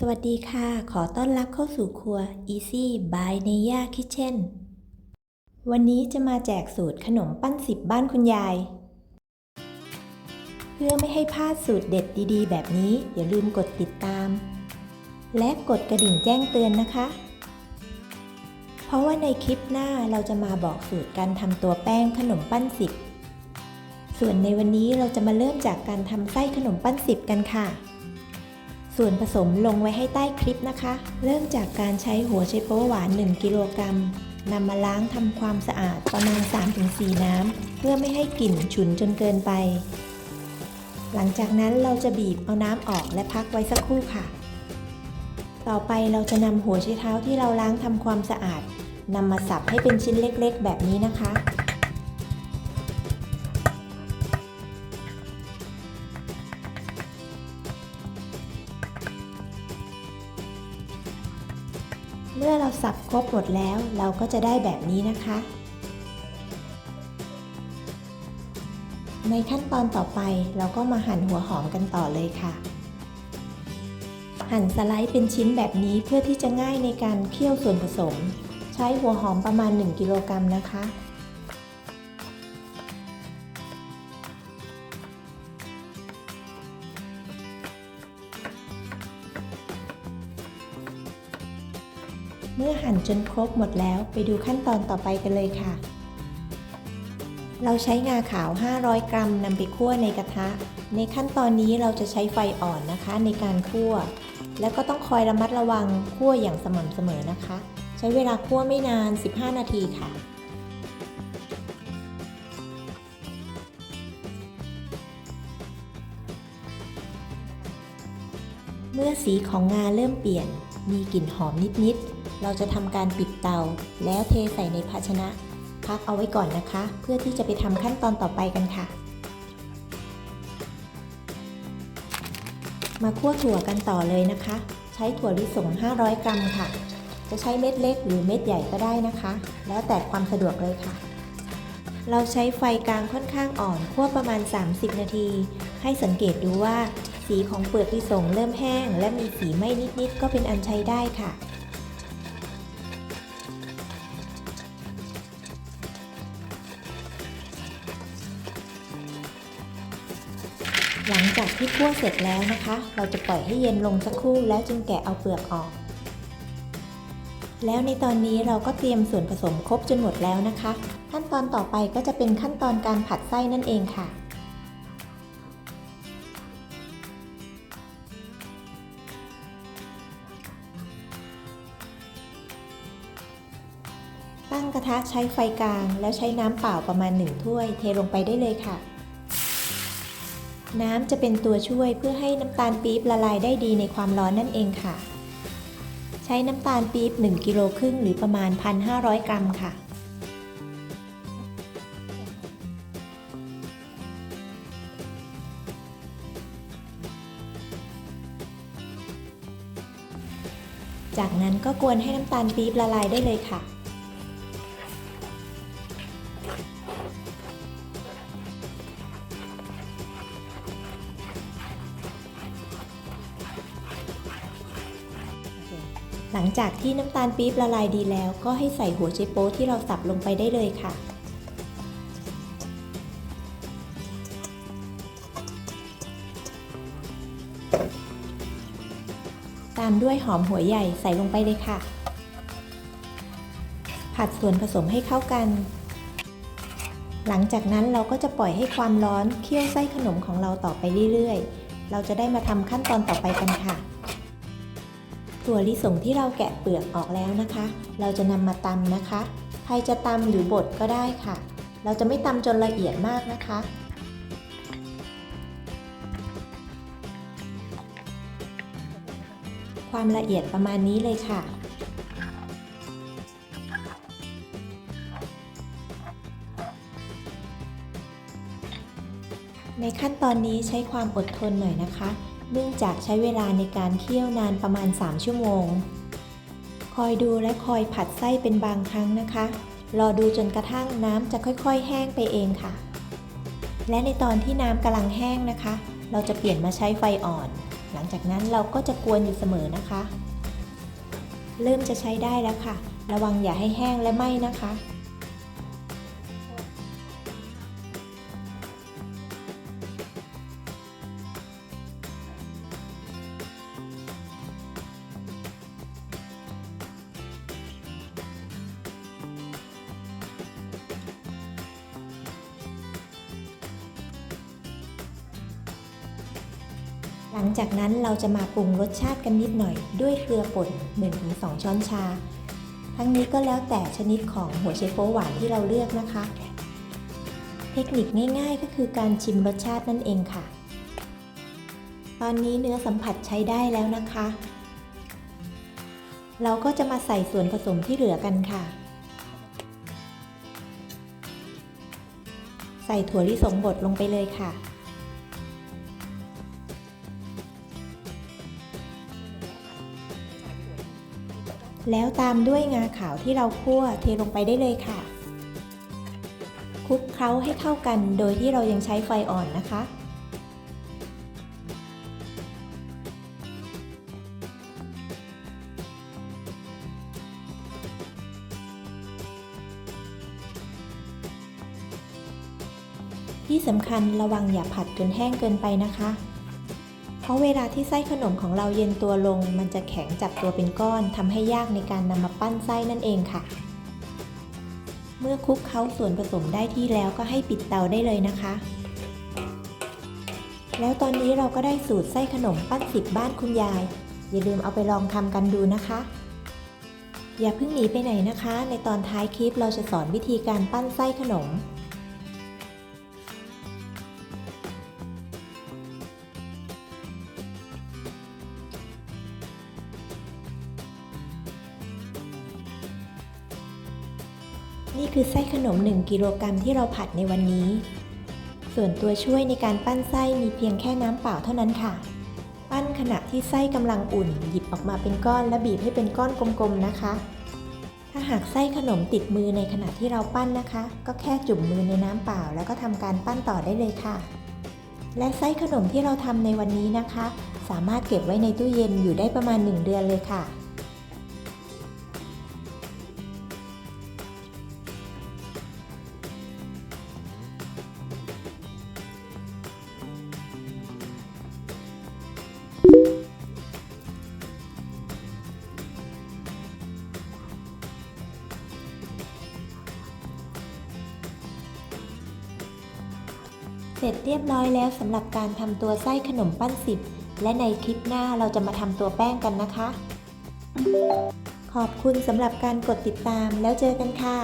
สวัสดีค่ะ ขอต้อนรับเข้าสู่ครัว Easy by Neya Kitchen วันนี้จะมาแจกสูตรขนมปั้นสิบบ้านคุณยาย เพื่อไม่ให้พลาดสูตรเด็ดดีๆ แบบนี้ อย่าลืมกดติดตาม และกดกระดิ่งแจ้งเตือนนะคะ เพราะว่าในคลิปหน้าเราจะมาบอกสูตรการทำตัวแป้งขนมปั้นสิบส่วนในวันนี้เราจะมาเริ่มจากการทำไส้ขนมปั้นสิบกันค่ะ ส่วนผสมลงไว้ให้ใต้คลิปนะคะ เริ่มจากการใช้หัวไชโป๊หวาน 1 กิโลกรัมนำมาล้างทำความสะอาดประมาณ 3-4 น้ำ เพื่อไม่ให้กลิ่นฉุนจนเกินไป หลังจากนั้นเราจะบีบเอาน้ำออกและพักไว้สักครู่ค่ะ ต่อไปเราจะนำหัวไชเท้าที่เราล้างทำความสะอาดนำมาสับให้เป็นชิ้นเล็กๆ แบบนี้นะคะ สับครบหมดแล้วเราก็จะได้แบบนี้นะคะ ในขั้นตอนต่อไปเราก็มาหั่นหัวหอมกันต่อเลยค่ะ หั่นสไลด์เป็นชิ้นแบบนี้เพื่อที่จะง่ายในการเคี่ยวส่วนผสม ใช้หัวหอมประมาณ 1 กิโลกรัมนะคะ เมื่อหั่นจนครบหมดแล้วไปดูขั้นตอนต่อไปกันเลยค่ะ เราใช้งาขาว 500 กรัมนำไปคั่วในกระทะ ในขั้นตอนนี้เราจะใช้ไฟอ่อนนะคะในการคั่ว แล้วก็ต้องคอยระมัดระวังคั่วอย่างสม่ำเสมอนะคะ ใช้เวลาคั่วไม่นาน 15 นาทีค่ะเมื่อสีของงาเริ่มเปลี่ยน มีกลิ่นหอมนิด ๆ เราจะทำการปิดเตา แล้วเทใส่ในภาชนะ พักเอาไว้ก่อนนะคะ เพื่อที่จะไปทำขั้นตอนต่อไปกันค่ะ มาคั่วถั่วกันต่อเลยนะคะ ใช้ถั่วลิสง 500 กรัมค่ะ จะใช้เม็ดเล็กหรือเม็ดใหญ่ก็ได้นะคะ แล้วแต่ความสะดวกเลยค่ะ เราใช้ไฟกลางค่อนข้างอ่อนคั่วประมาณ 30 นาที ให้สังเกตดูว่าสีของเปลือกลิสงเริ่มแห้ง และมีสีไหม้นิดๆก็เป็นอันใช้ได้ค่ะ หลังจากที่คั่วเสร็จแล้วนะคะ เราจะปล่อยให้เย็นลงสักครู่แล้วจึงแกะเอาเปลือกออก แล้วในตอนนี้เราก็เตรียมส่วนผสมครบจนหมดแล้วนะคะ ขั้นตอนต่อไปก็จะเป็นขั้นตอนการผัดไส้นั่นเองค่ะตั้งกระทะใช้ไฟกลางแล้วใช้น้ำเปล่าประมาณ 1 ถ้วย เทลงไปได้เลยค่ะ น้ำจะเป็นตัวช่วยเพื่อให้น้ำตาลปี๊บละลายได้ดีในความร้อนนั่นเองค่ะ ใช้น้ำตาลปี๊บ1กิโลครึ่งหรือประมาณ 1,500 กรัมค่ะ จากนั้นก็กวนให้น้ำตาลปี๊บละลายได้เลยค่ะ หลังจากที่น้ำตาลปี๊บละลายดีแล้ว ก็ให้ใส่หัวไชโป๊ที่เราสับลงไปได้เลยค่ะ ตามด้วยหอมหัวใหญ่ใส่ลงไปเลยค่ะ ผัดส่วนผสมให้เข้ากัน หลังจากนั้นเราก็จะปล่อยให้ความร้อนเคี่ยวไส้ขนมของเราต่อไปเรื่อยๆ เราจะได้มาทำขั้นตอนต่อไปกันค่ะ ถั่วลิสงที่เราแกะเปลือกออกแล้วนะคะ เราจะนำมาตำนะคะ ใครจะตำหรือบดก็ได้ค่ะ เราจะไม่ตำจนละเอียดมากนะคะ ความละเอียดประมาณนี้เลยค่ะในขั้นตอนนี้ใช้ความอดทนหน่อยนะคะ เนื่องจากใช้เวลาในการเคี่ยวนานประมาณ 3 ชั่วโมง คอยดูและคอยผัดไส้เป็นบางครั้งนะคะ รอดูจนกระทั่งน้ำจะค่อยๆ แห้งไปเองค่ะ และในตอนที่น้ำกำลังแห้งนะคะ เราจะเปลี่ยนมาใช้ไฟอ่อน หลังจากนั้นเราก็จะกวนอยู่เสมอนะคะ เริ่มจะใช้ได้แล้วค่ะ ระวังอย่าให้แห้งและไหม้นะคะ ลังจากนั้นเราจะมาปรุงรสชาติกันนิดหน่อยด้วยเกลือป่น1-2 ช้อนชา ทั้งนี้ก็แล้วแต่ชนิดของหัวไชฟโป๊หวานที่เราเลือกนะคะ เทคนิคง่ายๆ ก็คือการชิมรสชาตินั่นเองค่ะ ตอนนี้เนื้อสัมผัสใช้ได้แล้วนะคะ เราก็จะมาใส่ส่วนผสมที่เหลือกันค่ะ ใส่ถั่วลิสงบดลงไปเลยค่ะ แล้วตามด้วยงาขาวที่เราคั่วเทลงไปได้เลยค่ะ คลุกเคล้าให้เข้ากันโดยที่เรายังใช้ไฟอ่อนนะคะ ที่สำคัญระวังอย่าผัดจนแห้งเกินไปนะคะ เพราะเวลาที่ไส้ขนมของเราเย็นตัวลง มันจะแข็งจับตัวเป็นก้อนทำให้ยากในการนำมาปั้นไส้นั่นเองค่ะ เมื่อคลุกเคล้าส่วนผสมได้ที่แล้วก็ให้ปิดเตาได้เลยนะคะ แล้วตอนนี้เราก็ได้สูตรไส้ขนมปั้นสิบบ้านคุณยาย อย่าลืมเอาไปลองทำกันดูนะคะ อย่าเพิ่งหนีไปไหนนะคะ ในตอนท้ายคลิปเราจะสอนวิธีการปั้นไส้ขนม นี่คือไส้ขนม 1 กิโลกรัมที่เราผัดในวันนี้ ส่วนตัวช่วยในการปั้นไส้มีเพียงแค่น้ำเปล่าเท่านั้นค่ะ ปั้นขณะที่ไส้กำลังอุ่น หยิบออกมาเป็นก้อนและบีบให้เป็นก้อนกลมๆนะคะ ถ้าหากไส้ขนมติดมือในขณะที่เราปั้นนะคะ ก็แค่จุ่มมือในน้ำเปล่า แล้วก็ทำการปั้นต่อได้เลยค่ะ และไส้ขนมที่เราทำในวันนี้นะคะ สามารถเก็บไว้ในตู้เย็นอยู่ได้ประมาณ 1 เดือนเลยค่ะ เสร็จเรียบร้อยแล้วสำหรับการทำตัวไส้ขนมปั้นสิบและในคลิปหน้าเราจะมาทำตัวแป้งกันนะคะ ขอบคุณสำหรับการกดติดตามแล้วเจอกันค่ะ